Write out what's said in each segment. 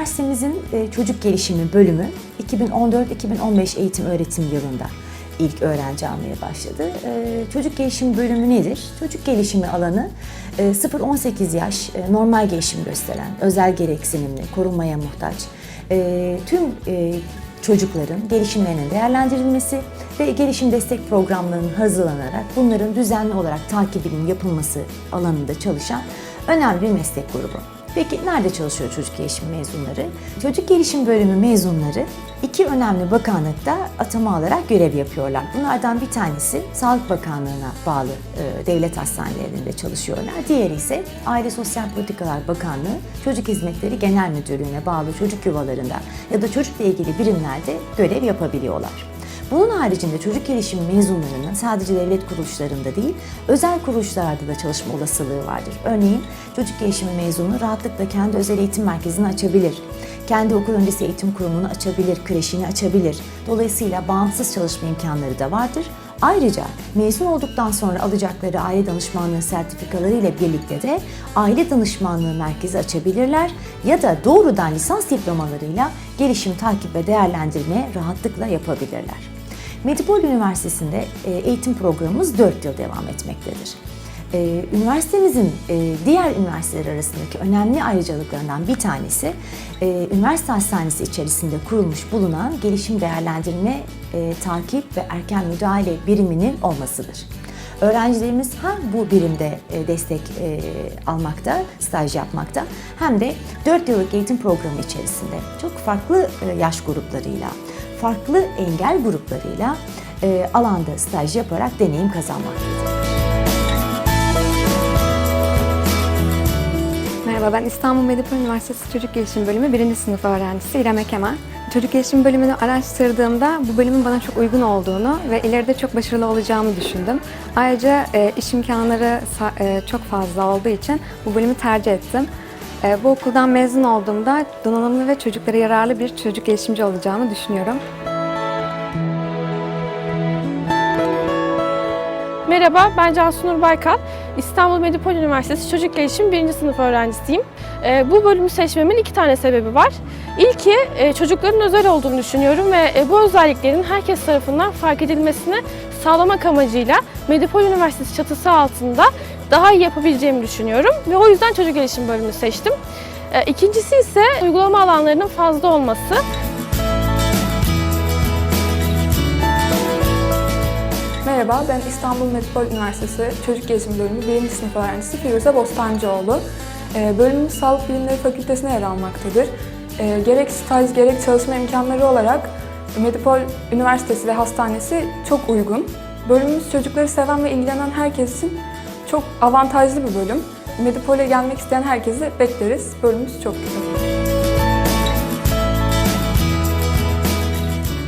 Üniversitemizin e, çocuk gelişimi bölümü 2014-2015 eğitim öğretim yılında ilk öğrenci almaya başladı. E, Çocuk gelişimi bölümü nedir? Çocuk gelişimi alanı e, 0-18 yaş e, normal gelişim gösteren, özel gereksinimli, korunmaya muhtaç tüm çocukların gelişimlerinin değerlendirilmesi ve gelişim destek programlarının hazırlanarak bunların düzenli olarak takibinin yapılması alanında çalışan önemli bir meslek grubu. Peki nerede çalışıyor çocuk gelişimi mezunları? Çocuk gelişim bölümü mezunları iki önemli bakanlıkta atama alarak görev yapıyorlar. Bunlardan bir tanesi Sağlık Bakanlığı'na bağlı e, devlet hastanelerinde çalışıyorlar. Diğeri ise Aile Sosyal Politikalar Bakanlığı Çocuk Hizmetleri Genel Müdürlüğü'ne bağlı çocuk yuvalarında ya da çocukla ilgili birimlerde görev yapabiliyorlar. Bunun haricinde çocuk gelişimi mezunlarının sadece devlet kuruluşlarında değil, özel kuruluşlarda da çalışma olasılığı vardır. Örneğin çocuk gelişimi mezunu rahatlıkla kendi özel eğitim merkezini açabilir. Kendi okul öncesi eğitim kurumunu açabilir, kreşini açabilir. Dolayısıyla bağımsız çalışma imkanları da vardır. Ayrıca mezun olduktan sonra alacakları aile danışmanlığı sertifikaları ile birlikte de aile danışmanlığı merkezi açabilirler ya da doğrudan lisans diplomalarıyla gelişim takip ve değerlendirme rahatlıkla yapabilirler. Medipol Üniversitesi'nde e, eğitim programımız 4 yıl devam etmektedir. E, Üniversitemizin e, diğer üniversiteler arasındaki önemli ayrıcalıklarından bir tanesi üniversite hastanesi içerisinde kurulmuş bulunan gelişim değerlendirme, takip ve erken müdahale biriminin olmasıdır. Öğrencilerimiz hem bu birimde destek almakta, staj yapmakta hem de 4 yıllık eğitim programı içerisinde çok farklı yaş gruplarıyla, farklı engel gruplarıyla e, alanda staj yaparak deneyim kazanmaktadır. Merhaba, ben İstanbul Medipol Üniversitesi Çocuk Gelişim Bölümü 1. sınıf öğrencisi İrem Ekemen. Çocuk gelişim bölümünü araştırdığımda bu bölümün bana çok uygun olduğunu ve ileride çok başarılı olacağımı düşündüm. Ayrıca e, iş imkanları e, çok fazla olduğu için bu bölümü tercih ettim. E, bu okuldan mezun olduğumda donanımlı ve çocuklara yararlı bir çocuk gelişimci olacağımı düşünüyorum. Merhaba, ben Cansu Nur Baykal. İstanbul Medipol Üniversitesi Çocuk Gelişim 1. sınıf öğrencisiyim. Ee, Bu bölümü seçmemin iki tane sebebi var. İlki e, çocukların özel olduğunu düşünüyorum ve e, bu özelliklerin herkes tarafından fark edilmesini sağlamak amacıyla Medipol Üniversitesi çatısı altında daha iyi yapabileceğimi düşünüyorum ve o yüzden çocuk gelişim bölümünü seçtim. Ee, İkincisi ise uygulama alanlarının fazla olması. Merhaba, ben İstanbul Metropol Üniversitesi Çocuk Gelişim Bölümü 1. sınıf öğrencisi Firuze Bostancıoğlu. Ee, Bölümümüz Sağlık Bilimleri Fakültesine yer almaktadır. Ee, Gerek staj gerek çalışma imkanları olarak Medipol Üniversitesi ve Hastanesi çok uygun. Bölümümüz çocukları seven ve ilgilenen herkes için çok avantajlı bir bölüm. Medipol'e gelmek isteyen herkesi bekleriz. Bölümümüz çok güzel.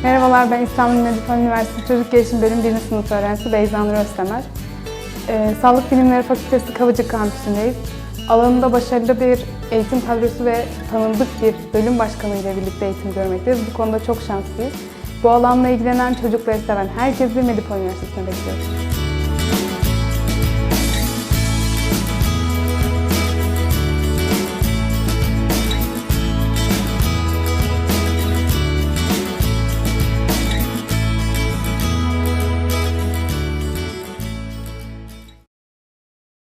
Merhabalar, ben İstanbul Medipol Üniversitesi Çocuk Gelişim Bölümü 1. sınıf öğrencisi Beyza Nur Öztemer. Ee, Sağlık Bilimleri Fakültesi Kavacık Kampüsü'ndeyiz. Alanında başarılı bir eğitim kadrosu ve tanındık bir bölüm başkanı ile birlikte eğitim görmekteyiz. Bu konuda çok şanslıyız. Bu alanla ilgilenen, çocukları seven herkesi Medipol Üniversitesi'ne bekliyoruz.